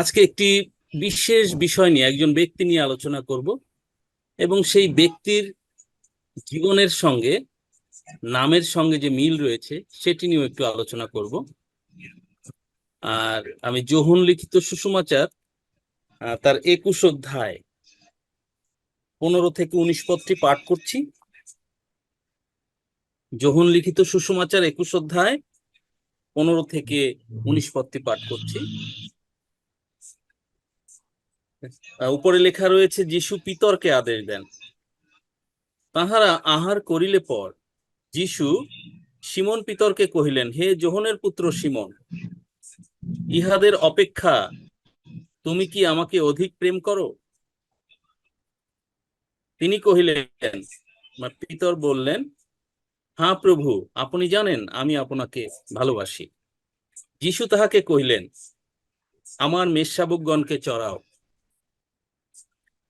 আজকে একটি বিশেষ বিষয় নিয়ে একজন ব্যক্তি নিয়ে আলোচনা করব এবং সেই ব্যক্তির জীবনের সঙ্গে, নামের সঙ্গে যে মিল রয়েছে, সেটি নিয়েও একটু আলোচনা করব। আর আমি যোহন লিখিত সুষমাচার তার একুশ অধ্যায়, পনেরো থেকে উনিশ পদটি পাঠ করছি। যোহন লিখিত সুষমাচার একুশ অধ্যায় পনেরো থেকে উনিশ পদটি পাঠ করছি। উপরে লেখা রয়েছে, যিশু পিতরকে আদেশ দেন, তাহারা আহার করিলে পর যিশু সিমন পিতরকে কহিলেন, হে যোহনের পুত্র সিমন, ইহাদের অপেক্ষা তুমি কি আমাকে অধিক প্রেম করো? তিনি কহিলেন পিতর বললেন হ্যাঁ প্রভু, আপনি জানেন, আমি আপনাকে ভালোবাসি। যিশু তাহাকে কহিলেন, আমার মেষশাবকগণকে চড়াও।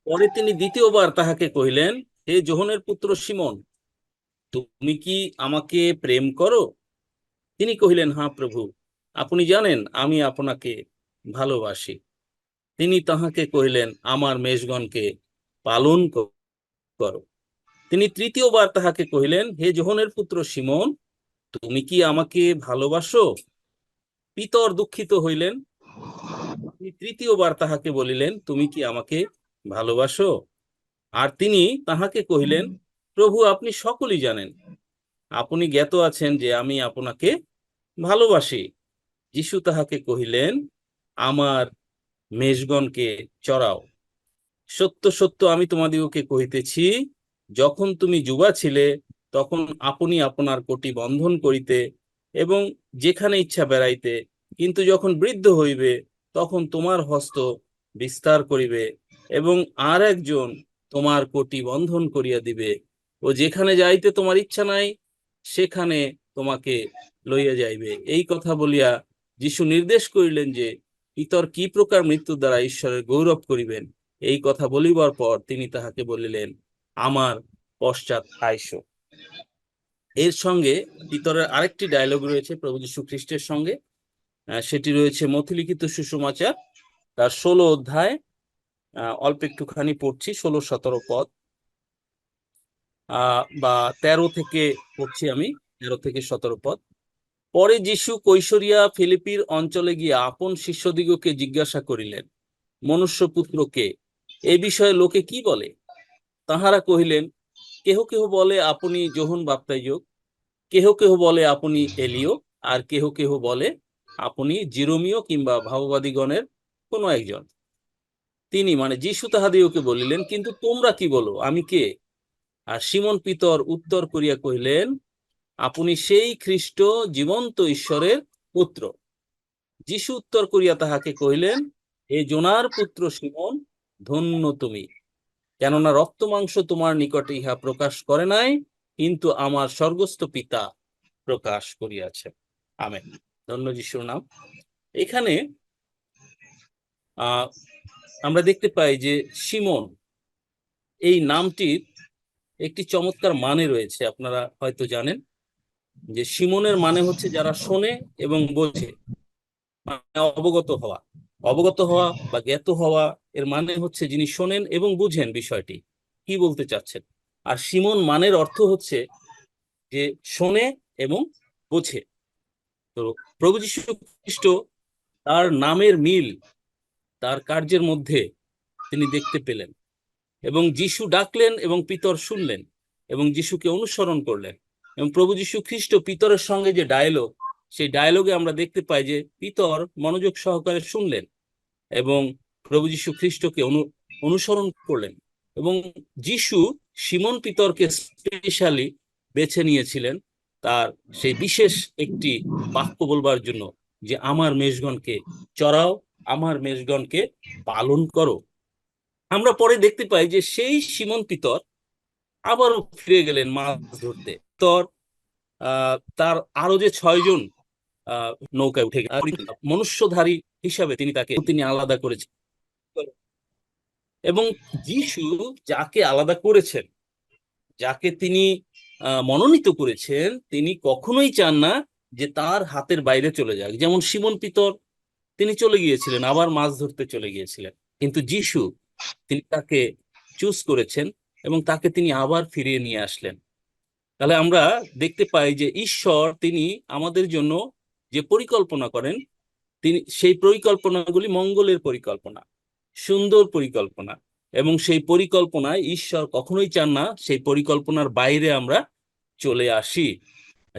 পরে তিনি দ্বিতীয়বার তাহাকে কহিলেন, হে যোহনের পুত্র সিমন, তুমি কি আমাকে প্রেম করো? তিনি কহিলেন হ্যাঁ প্রভু, আপনি জানেন আমি আপনাকে ভালোবাসি। তিনি তাহাকে কহিলেন, আমার মেষগণকে পালন করো। তিনি তৃতীয়বার তাহাকে কহিলেন, হে যোহনের পুত্র সিমন, তুমি কি আমাকে ভালোবাসো? পিতর দুঃখিত হইলেন। তিনি তৃতীয়বার তাহাকে বলিলেন, তুমি কি আমাকে ভালোবাসো? আর তিনি তাহাকে কহিলেন, প্রভু, আপনি সকলই জানেন। আপনি জ্ঞাত আছেন যে আমি আপনাকে ভালোবাসি। যিশু তাহাকে কহিলেন, আমার মেষগণকে চড়াও। সত্য সত্য আমি তোমাদিগকে কহিতেছি, যখন তুমি যুবা ছিলে, তখন আপনি আপনার কোটি বন্ধন করিতে এবং যেখানে ইচ্ছা বেড়াইতে, কিন্তু যখন বৃদ্ধ হইবে, তখন তোমার হস্ত বিস্তার করিবে এবং আর একজন তোমার কোটি বন্ধন করিয়া দিবে। ও যেখানে যাইতে তোমার ইচ্ছা নাই, সেখানে তোমাকে লইয়া যাইবে। এই কথা বলিয়া যিশু নির্দেশ করিলেন যে, ইতর কি প্রকার মৃত্যু দ্বারা ঈশ্বরের গৌরব করিবেন? এই কথা বলিবার পর তিনি তাহাকে বলিলেন, আমার পশ্চাৎ আইস এর সঙ্গে পিতরের আরেকটি ডায়লগ রয়েছে প্রভু যীশু খ্রিস্টের সঙ্গে। সেটি রয়েছে মথিলিখিত সুষমাচার তার ষোলো অধ্যায় অল্প একটুখানি পড়ছি, ষোলো সতেরো পদ। বা তেরো থেকে পড়ছি আমি, তেরো থেকে সতেরো পদ। পরে যিশু কৈশোরিয়া ফিলিপির অঞ্চলে গিয়ে আপন শিষ্যদিগকে জিজ্ঞাসা করিলেন মনুষ্যপুত্রকে এ বিষয়ে লোকে কি বলে? তাহারা কহিলেন, কেহ কেহ বলে, আপনি যোহন বাপ্তাইজক কেহ কেহ বলে আপনি এলিও, আর কেহ কেহ বলে আপনি জিরোমিও কিংবা ভাববাদীগণের কোনো একজন। তিনি মানে যিশু তাহাদিওকে বলিলেন, কিন্তু তোমরা কি বলো? আমি কে? আর সিমন পিতর উত্তর করিয়া কহিলেন, আপনি সেই খ্রিস্ট জীবন্ত ঈশ্বরের পুত্র। যিশু উত্তর করিয়া তাহাকে কহিলেন এ জোনার পুত্র সিমন, ধন্য তুমি। কেননা রক্ত মাংস তোমার নিকটে ইহা প্রকাশ করে নাই কিন্তু আমার স্বর্গস্থ পিতা প্রকাশ করিয়াছে। আমেন। ধন্য যিশুর নাম এখানে আমরা দেখতে পাই যে সিমন এই নামটির একটি চমৎকার মানে রয়েছে। আপনারা হয়তো জানেন যে সিমনের মানে হচ্ছে যারা শোনে এবং বোঝে। মানে অবগত হওয়া। অবগত হওয়া বা জ্ঞাত হওয়া এর মানে হচ্ছে যিনি শোনেন এবং বুঝেন বিষয়টি। কি বলতে চাচ্ছেন? আর সিমন মানের অর্থ হচ্ছে যে শোনে এবং বোঝে। তো প্রভু যীশু খ্রিস্ট তার নামের মিল, তার কার্যের মধ্যে তিনি দেখতে পেলেন এবং যিশু ডাকলেন এবং পিতর শুনলেন এবং যিশুকে অনুসরণ করলেন এবং প্রভু যীশু খ্রিস্ট পিতরের সঙ্গে যে ডায়লগ সেই ডায়লগে আমরা দেখতে পাই যে পিতর মনোযোগ সহকারে শুনলেন এবং প্রভু যীশু খ্রিস্টকে অনু, অনুসরণ করলেন। এবং যিশু সিমন পিতরকে স্পেশালি বেছে নিয়েছিলেন তার সেই বিশেষ একটি বাক্য বলবার জন্য যে, আমার মেষগণকে চড়াও, আমার মেষগণকে পালন করো। আমরা পরে দেখতে পাই যে, সেই সিমন পিতর আবারও ফিরে গেলেন মাছ ধরতে। তোর তার আরও যে ছয়জন নৌকায় উঠে মনুষ্যধারী হিসাবে তিনি তাকে তিনি আলাদা করেছেন। এবং যিশু যাকে আলাদা করেছেন, যাকে তিনি মনোনীত করেছেন, তিনি কখনোই চান না যে তার হাতের বাইরে চলে যাক। যেমন সিমন পিতর, তিনি চলে গিয়েছিলেন, আবার মাছ ধরতে চলে গিয়েছিলেন। কিন্তু যিশু, তিনি তাকে চুজ করেছেন এবং তাকে তিনি আবার ফিরিয়ে নিয়ে আসলেন। তাহলে আমরা দেখতে পাই যে ঈশ্বর তিনি আমাদের জন্য যে পরিকল্পনা করেন, তিনি সেই পরিকল্পনাগুলি মঙ্গলের পরিকল্পনা। সুন্দর পরিকল্পনা এবং সেই পরিকল্পনায় ঈশ্বর কখনোই চান না, সেই পরিকল্পনার বাইরে আমরা চলে আসি।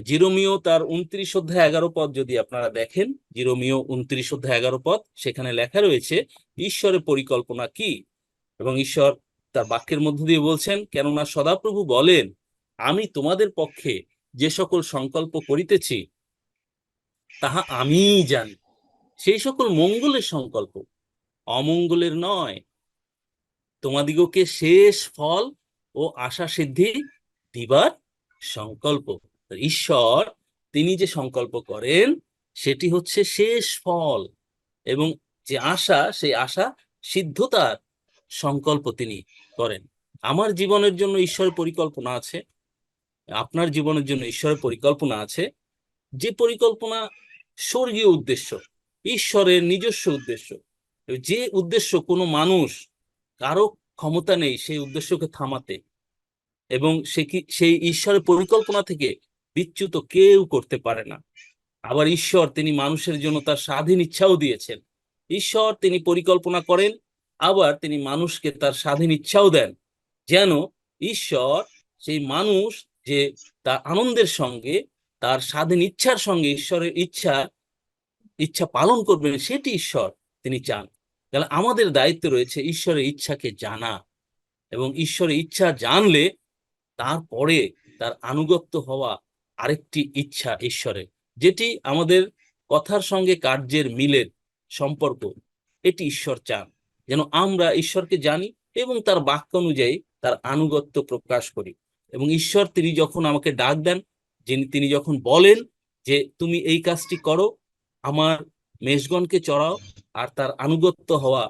জিরোমিও তার উনত্রিশ অধ্যায় এগারো পদ যদি আপনারা দেখেন, জিরোমিও উনত্রিশ অধ্যায় এগারো পদ, সেখানে লেখা রয়েছে, ঈশ্বরের পরিকল্পনা কি? এবং ঈশ্বর তার বাক্যের মধ্য দিয়ে বলছেন, কেননা সদাপ্রভু বলেন, আমি তোমাদের পক্ষে যে সকল সংকল্প করিতেছি, তাহা আমিই জানি। সেই সকল মঙ্গলের সংকল্প অমঙ্গলের নয়। তোমাদিগকে শেষ ফল ও আশা সিদ্ধি দিবার সংকল্প। ঈশ্বর, তিনি যে সংকল্প করেন, সেটি হচ্ছে শেষ ফল এবং যে আশা, সেই আশা সিদ্ধতার সংকল্প তিনি করেন। আমার জীবনের জন্য ঈশ্বরের পরিকল্পনা আছে, আপনার জীবনের জন্য ঈশ্বরের পরিকল্পনা আছে। যে পরিকল্পনা স্বর্গীয় উদ্দেশ্য, ঈশ্বরের নিজস্ব উদ্দেশ্য যে উদ্দেশ্য কোনো মানুষ কারও ক্ষমতা নেই, সেই উদ্দেশ্যকে থামাতে। এবং সে কি, সেই ঈশ্বরের পরিকল্পনা থেকে বিচ্যুত কেউ করতে পারে না। আবার ঈশ্বর তিনি মানুষের জন্য তার স্বাধীন ইচ্ছাও দিয়েছেন। ঈশ্বর তিনি পরিকল্পনা করেন, আবার তিনি মানুষকে তার স্বাধীন ইচ্ছাও দেন। যেন ঈশ্বর সেই মানুষ যে তার আনন্দের সঙ্গে, তার স্বাধীন ইচ্ছার সঙ্গে ঈশ্বরের ইচ্ছা ইচ্ছা পালন করবেন, সেটি ঈশ্বর তিনি চান। তাহলে আমাদের দায়িত্ব রয়েছে ঈশ্বরের ইচ্ছাকে জানা এবং ঈশ্বরের ইচ্ছা জানলে তারপরে তার আনুগত্য হওয়া আরেকটি ইচ্ছা ঈশ্বরের, যেটি আমাদের কথার সঙ্গে কার্যের মিলের সম্পর্ক। এটি ঈশ্বর চান, যেন আমরা ঈশ্বরকে জানি এবং তার বাক্য অনুযায়ী তার আনুগত্য প্রকাশ করি। এবং ঈশ্বর তিনি যখন আমাকে ডাক দেন, যিনি তিনি যখন বলেন যে, তুমি এই কাজটি করো, আমার মেষগণকে চড়াও আর তার আনুগত্য হওয়া।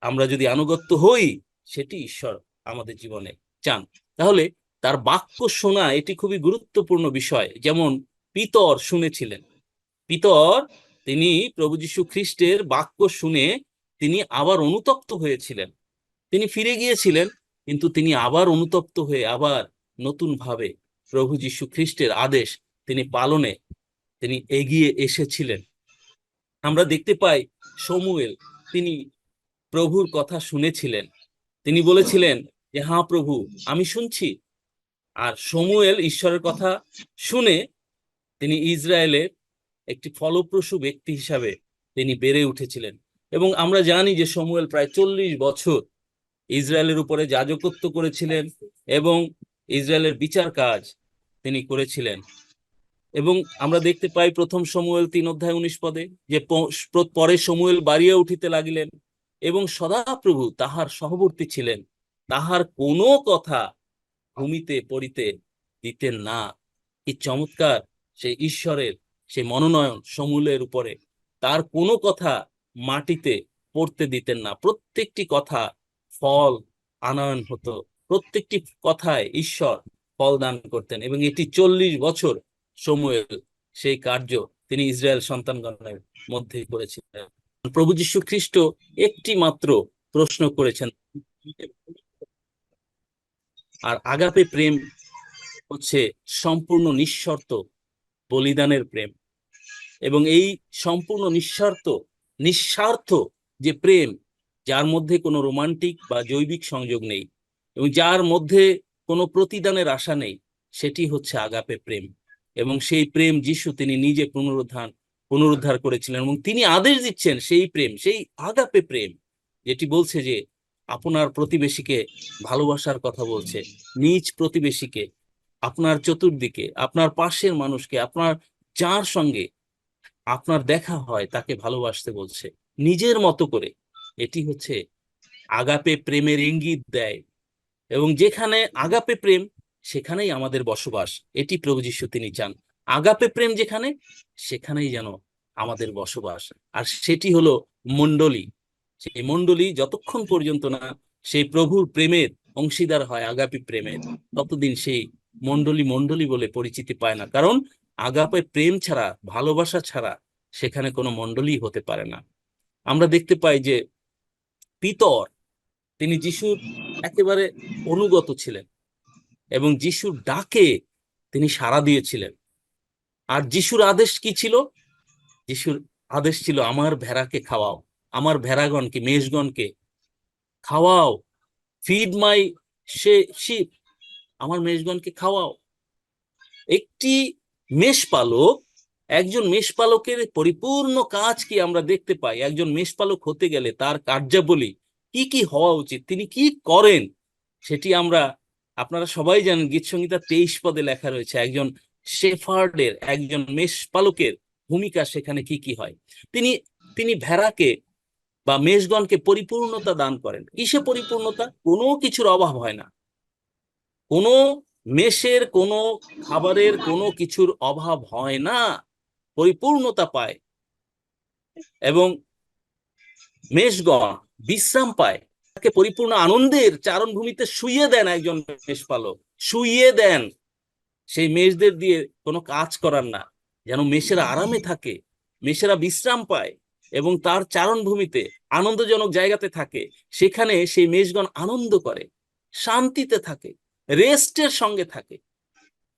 আমরা যদি আনুগত্য হই, সেটি ঈশ্বর আমাদের জীবনে চান। তাহলে তার বাক্য শোনা এটি খুবই গুরুত্বপূর্ণ বিষয়। যেমন পিতর শুনেছিলেন। পিতর, তিনি প্রভু যীশু খ্রিস্টের বাক্য শুনে তিনি আবার অনুতপ্ত হয়েছিলেন। তিনি ফিরে গিয়েছিলেন, কিন্তু তিনি আবার অনুতপ্ত হয়ে আবার নতুন ভাবে প্রভু যীশু খ্রিস্টের আদেশ তিনি পালনে তিনি এগিয়ে এসেছিলেন। আমরা দেখতে পাই সমুয়েল, তিনি প্রভুর কথা শুনেছিলেন। তিনি বলেছিলেন যে হ্যাঁ প্রভু, আমি শুনছি। আর সমুয়েল ঈশ্বরের কথা শুনে তিনি ইসরায়েলের একটি ফলপ্রসূ ব্যক্তি হিসাবে তিনি বেড়ে উঠেছিলেন। এবং আমরা জানি যে, সমুয়েল প্রায় চল্লিশ বছর ইসরায়েলের উপরে যাজকত্ব করেছিলেন এবং ইসরায়েলের বিচার কাজ তিনি করেছিলেন। এবং আমরা দেখতে পাই প্রথম সমুয়েল তিন অধ্যায় উনিশ পদে যে পরে সমুয়েল বাড়িয়া উঠিতে লাগিলেন এবং সদাপ্রভু তাহার সহবর্তী ছিলেন। তাহার কোনো কথা ভূমিতে পড়িতে দিতেন না। কি চমৎকার সে ঈশ্বরের সে মনোনয়ন সমূলের উপরে। তার কোনো কথা মাটিতে পড়তে দিতেন না। প্রত্যেকটি কথা ফল আনয়ন হতো। প্রত্যেকটি কথায় ঈশ্বর ফল দান করতেন এবং এটি চল্লিশ বছর সমুয়েল সেই কার্য তিনি ইসরায়েল সন্তানগণের মধ্যে করেছিলেন। প্রভু যীশু খ্রিস্ট একটি মাত্র প্রশ্ন করেছেন, আর আগাপে প্রেম হচ্ছে সম্পূর্ণ নিঃশর্ত বলিদানের প্রেম। এবং এই সম্পূর্ণ নিঃস্বার্থ নিঃস্বার্থ যে প্রেম, যার মধ্যে কোনো রোমান্টিক বা জৈবিক সংযোগ নেই এবং যার মধ্যে কোনো প্রতিদানের আশা নেই, সেটি হচ্ছে আগাপে প্রেম। এবং সেই প্রেম যিশু তিনি নিজে পুনরুদ্ধার পুনরুদ্ধার করেছিলেন এবং তিনি আদেশ দিচ্ছেন সেই প্রেম, সেই আগাপে প্রেম, যেটি বলছে যে আপনার প্রতিবেশীকে ভালোবাসার কথা বলছে, নিজ প্রতিবেশীকে, আপনার চতুর্দিকে, আপনার পাশের মানুষকে, আপনার যার সঙ্গে আপনার দেখা হয় তাকে ভালোবাসতে বলছে। নিজের মতো করে। এটি হচ্ছে আগাপে প্রেমের ইঙ্গিত দেয় এবং যেখানে আগাপে প্রেম সেখানেই আমাদের বসবাস। এটি প্রভু যীশু তিনি চান। আগাপে প্রেম যেখানে, সেখানেই যেন আমাদের বসবাস। আর সেটি হলো মণ্ডলী। সেই মণ্ডলী যতক্ষণ পর্যন্ত না সেই প্রভুর প্রেমের অংশীদার হয়, আগাপি প্রেমের, ততদিন সেই মণ্ডলী মণ্ডলী বলে পরিচিতি পায় না। কারণ আগাপে প্রেম ছাড়া, ভালোবাসা ছাড়া সেখানে কোনো মণ্ডলী হতে পারে না। আমরা দেখতে পাই যে পিতর, তিনি যিশুর একেবারে অনুগত ছিলেন। এবং যিশুর ডাকে তিনি সাড়া দিয়েছিলেন। আর যিশুর আদেশ কি ছিল? যিশুর আদেশ ছিল, আমার ভেড়াকে খাওয়াও, আমার ভেড়াগণকে, মেষগণকে খাওয়াও ফিড মাই সে শিপ আমার মেষগণকে খাওয়াও। একটি মেষপালক, একজন মেষপালকের পরিপূর্ণ কাজ কি আমরা দেখতে পাই? একজন মেষপালক হতে গেলে তার কার্যাবলী কি কি হওয়া উচিত? তিনি কি করেন? সেটি আমরা আপনারা সবাই জানেন গীত সংহিতা তেইশ পদে লেখা রয়েছে, একজন শেফার্ডের, একজন মেষ পালকের ভূমিকা সেখানে কি কি হয়? তিনি তিনি ভেড়াকে বা মেষগণকে পরিপূর্ণতা দান করেন। কিসে পরিপূর্ণতা? কোনো কিছুর অভাব হয় না। কোনো মেষের, কোনো খাবারের, কোনো কিছুর অভাব হয় না। পরিপূর্ণতা পায় এবং মেষগণ বিশ্রাম পায়। তাকে পরিপূর্ণ আনন্দের চারণভূমিতে শুইয়ে দেন একজন মেষপালক। শুইয়ে দেন। সেই মেষদের দিয়ে কোনো কাজ করার না। যেন মেষেরা আরামে থাকে, মেষেরা বিশ্রাম পায় এবং তার চারণভূমিতে আনন্দজনক জায়গাতে থাকে। সেখানে সেই মেষগণ আনন্দ করে, শান্তিতে থাকে, রেস্টের সঙ্গে থাকে।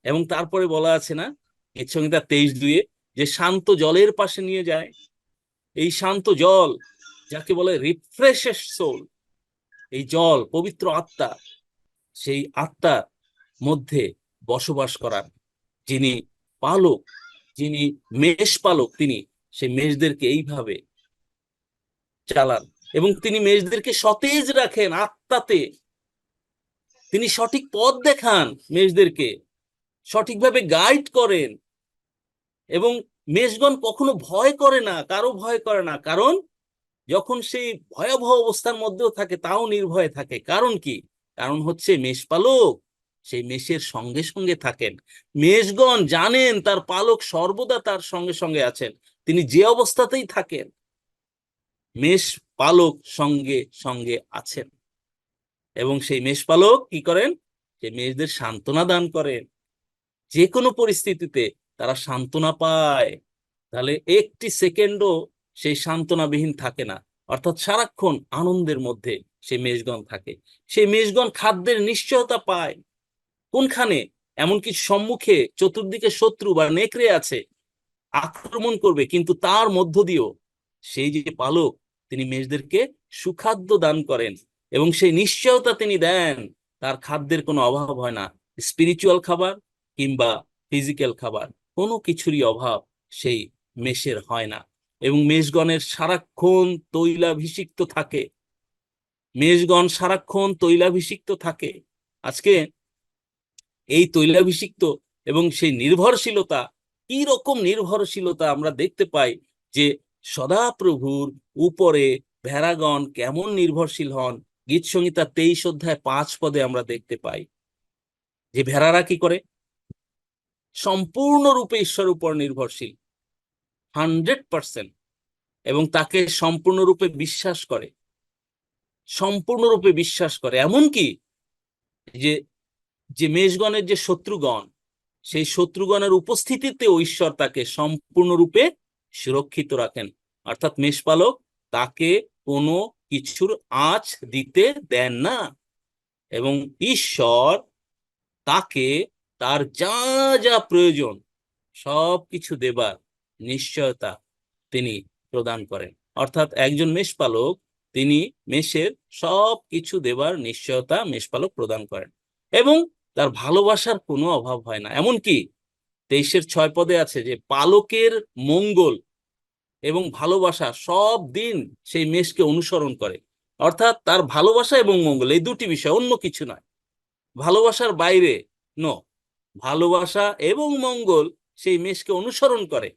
এবং তারপরে বলা আছে না তার তেইশ দুয়ে যে শান্ত জলের পাশে নিয়ে যায়। এই শান্ত জল, যাকে বলে রিফ্রেশের সোল এই জল, পবিত্র আত্মা, সেই আত্মার মধ্যে বসবাস করার যিনি পালক, যিনি মেষ পালক তিনি, সেই মেষদেরকে এইভাবে চালান। এবং তিনি মেষদেরকে সতেজ রাখেন আত্মাতে। তিনি সঠিক পথ দেখান মেষদেরকে, সঠিকভাবে গাইড করেন। এবং মেষগণ কখনো ভয় করে না, কারও ভয় করে না। কারণ যখন সেই ভয়াবহ অবস্থার মধ্যেও থাকে, তাও নির্ভয়ে থাকে। কারণ কি? কারণ হচ্ছে মেষপালক সেই মেষের সঙ্গে সঙ্গে থাকেন। মেষগণ জানেন তার পালক সর্বদা তার সঙ্গে সঙ্গে আছেন। তিনি যে অবস্থাতেই থাকেন মেষ পালক সঙ্গে সঙ্গে আছেন। এবং সেই মেষপালক কি করেন? যে মেষদের সান্ত্বনা দান করেন। যে কোনো পরিস্থিতিতে তারা সান্ত্বনা পায়। তাহলে একটি সেকেন্ডও সেই সান্ত্বনাবিহীন থাকে না। অর্থাৎ সারাক্ষণ আনন্দের মধ্যে সেই মেষগণ থাকে। সেই মেষগণ খাদ্যের নিশ্চয়তা পায়। কোনখানে এমনকি সম্মুখে চতুর্দিকে শত্রু বা নেকড়ে আছে, আক্রমণ করবে, কিন্তু তার মধ্য দিয়েও সেই যে পালক, তিনি মেষদেরকে সুখাদ্য দান করেন এবং সেই নিশ্চয়তা তিনি দেন, তার খাদ্যের কোনো অভাব হয় না। স্পিরিচুয়াল খাবার কিংবা ফিজিক্যাল খাবার, কোনো কিছুরই অভাব সেই মেষের হয় না। এবং মেষগণের সারাক্ষণ তৈলাভিষিক্ত থাকে। মেষগণ সারাক্ষণ তৈলাভিষিক্ত থাকে। আজকে এই তৈলাভিষিক্ত এবং সেই নির্ভরশীলতা কি রকম নির্ভরশীলতা আমরা দেখতে পাই যে সদাপ্রভুর উপরে ভেড়াগণ কেমন নির্ভরশীল হন গীত সংহিতা তেইশ অধ্যায় পাঁচ পদে আমরা দেখতে পাই। যে ভেড়ারা কি করে? সম্পূর্ণরূপে ঈশ্বর উপর নির্ভরশীল। হান্ড্রেড পার্সেন্ট এবং তাকে সম্পূর্ণরূপে বিশ্বাস করে। সম্পূর্ণরূপে বিশ্বাস করে। এমনকি যে যে মেষগণের যে শত্রুগণ, সেই শত্রুগণের উপস্থিতিতে ঈশ্বর তাকে সম্পূর্ণরূপে সুরক্ষিত রাখেন। অর্থাৎ মেষপালক তাকে কোনো কিছুর আঁচ দিতে দেন না এবং ঈশ্বর তাকে তার যা যা প্রয়োজন সব কিছু দেবার নিশ্চয়তা তিনি প্রদান করেন। অর্থাৎ একজন মেষপালক, তিনি মেষের সব কিছু দেবার নিশ্চয়তা মেষপালক প্রদান করেন এবং তার ভালোবাসার কোনো অভাব হয় না। এমনকি তেইশের ছয় পদে আছে যে, পালকের মঙ্গল এবং ভালোবাসা সব দিন সেই মেষকে অনুসরণ করে। অর্থাৎ তার ভালোবাসা এবং মঙ্গল এই দুটি বিষয় অন্য কিছু নয়। ভালোবাসার বাইরে, ন, ভালোবাসা এবং মঙ্গল সেই মেষকে অনুসরণ করে।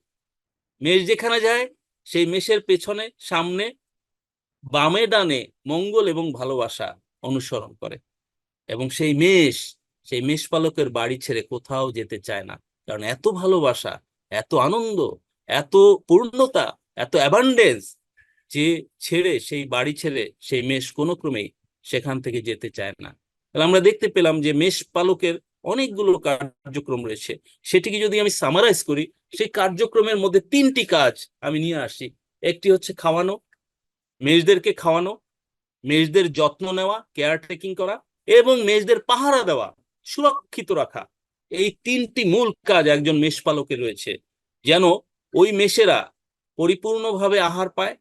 মেষ যেখানে যায়, সেই মেষের পেছনে, সামনে, বামে ডানে মঙ্গল এবং ভালোবাসা অনুসরণ করে। এবং সেই মেষ, সেই মেষপালকের বাড়ি ছেড়ে কোথাও যেতে চায় না। কারণ এত ভালোবাসা, এত আনন্দ, এত পূর্ণতা, এত অ্যাবান্ডেন্স যে ছেড়ে, সেই বাড়ি ছেড়ে, সেই মেষ কোনো ক্রমেই সেখান থেকে যেতে চায় না। তাহলে আমরা দেখতে পেলাম যে মেষ পালকের অনেকগুলো কার্যক্রম রয়েছে। সেটিকে যদি আমি সামারাইজ করি সেই কার্যক্রমের মধ্যে তিনটি কাজ আমি নিয়ে আসি। একটি হচ্ছে খাওয়ানো মেষদেরকে খাওয়ানো মেষদের যত্ন নেওয়া কেয়ার টেকিং করা এবং মেষদের পাহারা দেওয়া, সুরক্ষিত রাখা। এই তিনটি মূল কাজ একজন মেষপালকের রয়েছে। যেন ওই মেষেরা পরিপূর্ণভাবে আহার পায়,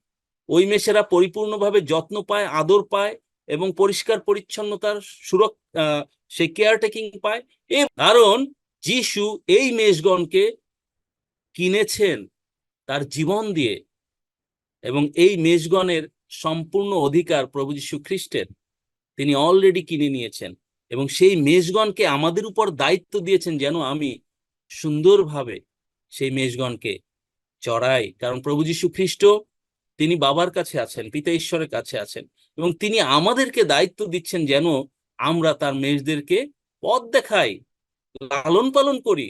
ওই মেষেরা পরিপূর্ণভাবে যত্ন পায়, আদর পায় এবং পরিষ্কার পরিচ্ছন্নতার সুরক্ষা সেই কেয়ার টেকিং পায়। এ কারণ যিশু এই মেষগণকে কিনেছেন তার জীবন দিয়ে এবং এই মেষগণের সম্পূর্ণ অধিকার প্রভু যীশু খ্রিস্টের, তিনি অলরেডি কিনে নিয়েছেন এবং সেই মেষগণকে আমাদের উপর দায়িত্ব দিয়েছেন যেন আমি সুন্দরভাবে সেই মেষগণকে চড়াই। কারণ প্রভু যীশু খ্রিস্ট, তিনি বাবার কাছে আছেন, পিতা ঈশ্বরের কাছে আছেন এবং তিনি আমাদেরকে দায়িত্ব দিচ্ছেন যেন আমরা তার মেষদেরকে পথ দেখাই, লালন পালন করি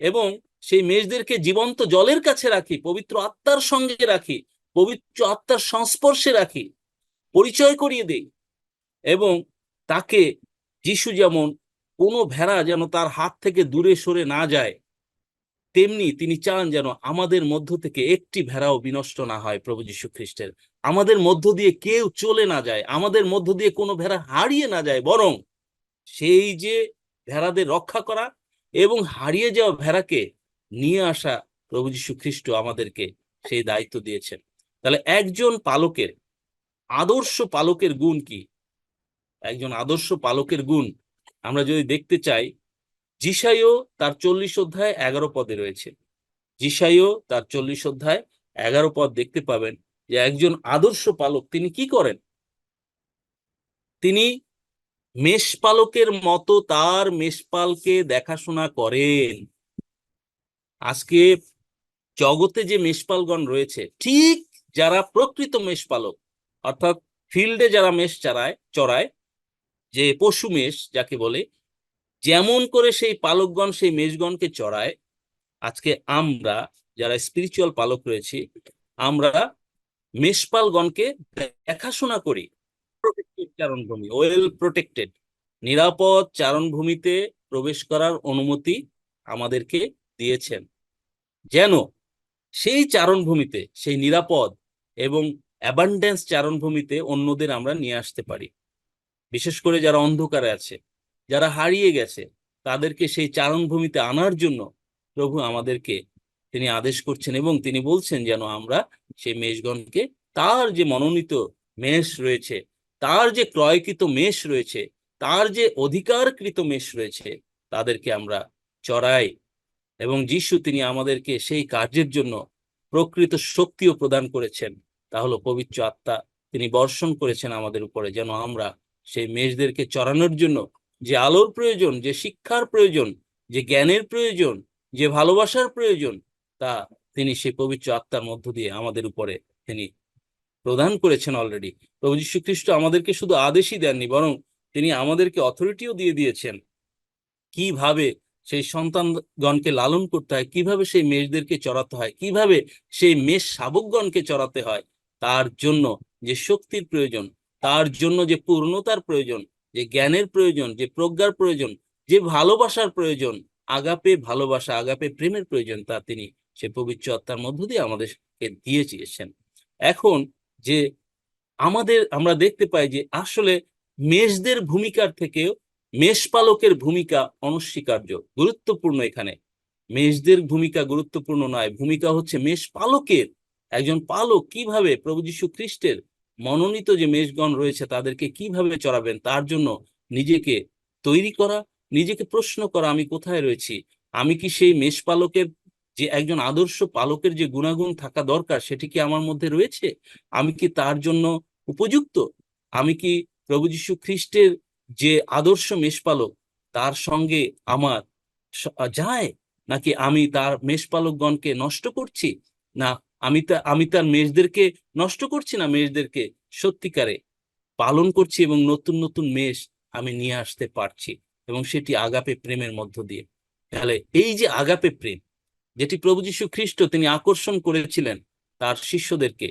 এবং সেই মেষদেরকে জীবন্ত জলের কাছে রাখি, পবিত্র আত্মার সঙ্গে রাখি, পবিত্র আত্মার সংস্পর্শে রাখি, পরিচয় করিয়ে দেই এবং তাকে যিশু যেমন কোনো ভেড়া যেন তার হাত থেকে দূরে সরে না যায়, তেমনি তিনি চান যেন আমাদের মধ্য থেকে একটি ভেড়াও বিনষ্ট না হয় প্রভু যীশু খ্রিস্টের। আমাদের মধ্য দিয়ে কেউ চলে না যায়, আমাদের মধ্য দিয়ে কোনো ভেড়া হারিয়ে না যায়, বরং সেই যে ভেড়াদের রক্ষা করা এবং হারিয়ে যাওয়া ভেড়াকে নিয়ে আসা প্রভু যীশু খ্রিস্ট আমাদেরকে সেই দায়িত্ব দিয়েছেন। তাহলে একজন পালকের আদর্শ পালকের গুণ কি? একজন আদর্শ পালকের গুণ আমরা যদি দেখতে চাই জিসাইও তার চল্লিশ অধ্যায় এগারো পদে রয়েছে। জিসাইও তার চল্লিশ অধ্যায় এগারো পদ দেখতে পাবেন যে একজন আদর্শ পালক তিনি কি করেন? তিনি মেষপালকের মতো তার মেষপালকে দেখাশোনা করেন। আজকে জগতে যে মেষপালগণ রয়েছে, ঠিক যারা প্রকৃত মেষপালক, অর্থাৎ ফিল্ডে যারা মেষ চারায়, চড়ায়, যে পশু মেষ যাকে বলে, যেমন করে সেই পালকগণ, সেই মেষগণকে চড়ায়, আজকে আমরা যারা স্পিরিচুয়াল পালক রয়েছি, আমরা মেষপালগণকে দেখাশোনা করি। চারণভূমি ওয়েল প্রোটেক্টেড নিরাপদ চারণভূমিতে প্রবেশ করার অনুমতি আমাদেরকে দিয়েছেন। যেন সেই চারণভূমিতে, সেই নিরাপদ এবং অ্যাবান্ডেন্স চারণভূমিতে অন্যদের আমরা নিয়ে আসতে পারি। বিশেষ করে যারা অন্ধকারে আছে, যারা হারিয়ে গেছে, তাদেরকে সেই চারণভূমিতে আনার জন্য প্রভু আমাদেরকে তিনি আদেশ করছেন এবং তিনি বলছেন যেন আমরা সেই মেষগণকে, তার যে মনোনীত মেষ রয়েছে, তার যে ক্রয়কৃত মেষ রয়েছে, তার যে অধিকারকৃত মেষ রয়েছে, তাদেরকে আমরা চড়াই এবং যিশু তিনি আমাদেরকে সেই কার্যের জন্য প্রকৃত শক্তিও প্রদান করেছেন। তা হলো পবিত্র আত্মা তিনি বর্ষণ করেছেন আমাদের উপরে, যেন আমরা সেই মেষদেরকে চড়ানোর জন্য যে আলোর প্রয়োজন, যে শিক্ষার প্রয়োজন, যে জ্ঞানের প্রয়োজন, যে ভালোবাসার প্রয়োজন, তা তিনি সেই পবিত্র আত্মার মধ্য দিয়ে আমাদের উপরে তিনি প্রদান করেছেন অলরেডি প্রভু যীশু খ্রিস্ট আমাদেরকে শুধু আদেশই দেননি, বরং তিনি আমাদেরকে অথরিটিও দিয়ে দিয়েছেন। কীভাবে সেই সন্তানগণকে লালন করতে হয়। কীভাবে সেই মেষদেরকে চড়াতে হয়? কীভাবে সেই মেষ শাবকগণকে চড়াতে হয়? তার জন্য যে শক্তির প্রয়োজন, তার জন্য যে পূর্ণতার প্রয়োজন, যে জ্ঞানের প্রয়োজন, যে প্রজ্ঞার প্রয়োজন, যে ভালোবাসার প্রয়োজন, আগাপে ভালোবাসা, আগাপে প্রেমের প্রয়োজন তা তিনি সে পবিত্র আত্মার মধ্য দিয়ে আমাদেরকে দিয়ে চেয়েছেন। এখন যে আমাদের, আমরা দেখতে পাই যে আসলে মেষদের ভূমিকার থেকেও মেষপালকের ভূমিকা অনস্বীকার্য, গুরুত্বপূর্ণ এখানে। মেষদের ভূমিকা গুরুত্বপূর্ণ নয়, ভূমিকা হচ্ছে মেষ পালকের একজন পালক কীভাবে প্রভু যীশু খ্রিস্টের মনোনীত যে মেষগণ রয়েছে তাদেরকে কীভাবে চড়াবেন তার জন্য নিজেকে তৈরি করা, নিজেকে প্রশ্ন করা, আমি কোথায় রয়েছি? আমি কি সেই মেষ পালকের যে একজন আদর্শ পালকের যে গুণাগুণ থাকা দরকার সেটি কি আমার মধ্যে রয়েছে? আমি কি তার জন্য উপযুক্ত? আমি কি প্রভু যীশু খ্রিস্টের যে আদর্শ মেষপালক তার সঙ্গে আমার যায়? নাকি আমি তার মেষপালকগণকে নষ্ট করছি? না, আমি তা, আমি তার মেষদেরকে নষ্ট করছি না মেষদেরকে? সত্যিকারে পালন করছি এবং নতুন নতুন মেষ আমি নিয়ে আসতে পারছি এবং সেটি আগাপে প্রেমের মধ্য দিয়ে। তাহলে এই যে আগাপে প্রেম, যেটি প্রভু যীশু খ্রিস্ট তিনি আকর্ষণ করেছিলেন তার শিষ্যদেরকে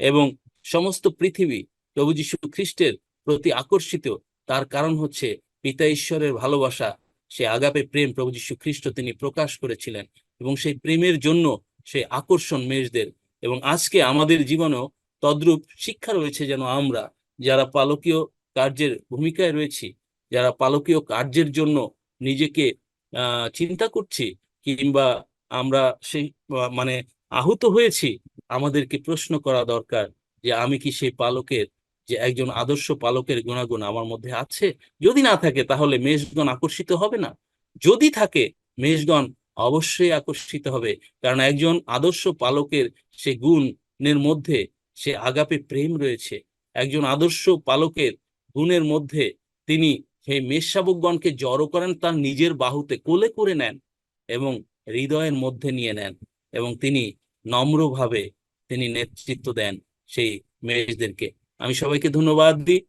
এবং সমস্ত পৃথিবী প্রভু যীশু খ্রিস্টের প্রতি আকর্ষিত তার কারণ হচ্ছে পিতা ঈশ্বরের ভালোবাসা, সে আগাপে প্রেম প্রভু যীশু খ্রিস্ট তিনি প্রকাশ করেছিলেন এবং সেই প্রেমের জন্য সেই আকর্ষণ মেষদের এবং আজকে আমাদের জীবনেও তদ্রূপ শিক্ষা রয়েছে যেন আমরা যারা পালকীয় কার্যের ভূমিকায় রয়েছি, যারা পালকীয় কার্যের জন্য নিজেকে চিন্তা করছি কিংবা আমরা সেই মানে আহত হয়েছি, আমাদেরকে প্রশ্ন করা দরকার যে আমি কি সেই পালকের যে একজন আদর্শ পালকের গুণাগুণ আমার মধ্যে আছে, যদি না থাকে তাহলে মেষগণ আকর্ষিত হবে না। যদি থাকে, মেষগণ অবশ্যই আকর্ষিত হবে। কারণ একজন আদর্শ পালকের সে গুণের মধ্যে সে আগাপে প্রেম রয়েছে। একজন আদর্শ পালকের গুণের মধ্যে তিনি সেই মেষশাবকগণকে জড়ো করেন, তার নিজের বাহুতে কোলে করে নেন এবং হৃদয়ের মধ্যে নিয়ে নেন এবং তিনি নম্রভাবে তিনি নেতৃত্ব দেন সেই মেষদেরকে। আমি সবাইকে ধন্যবাদ দিই।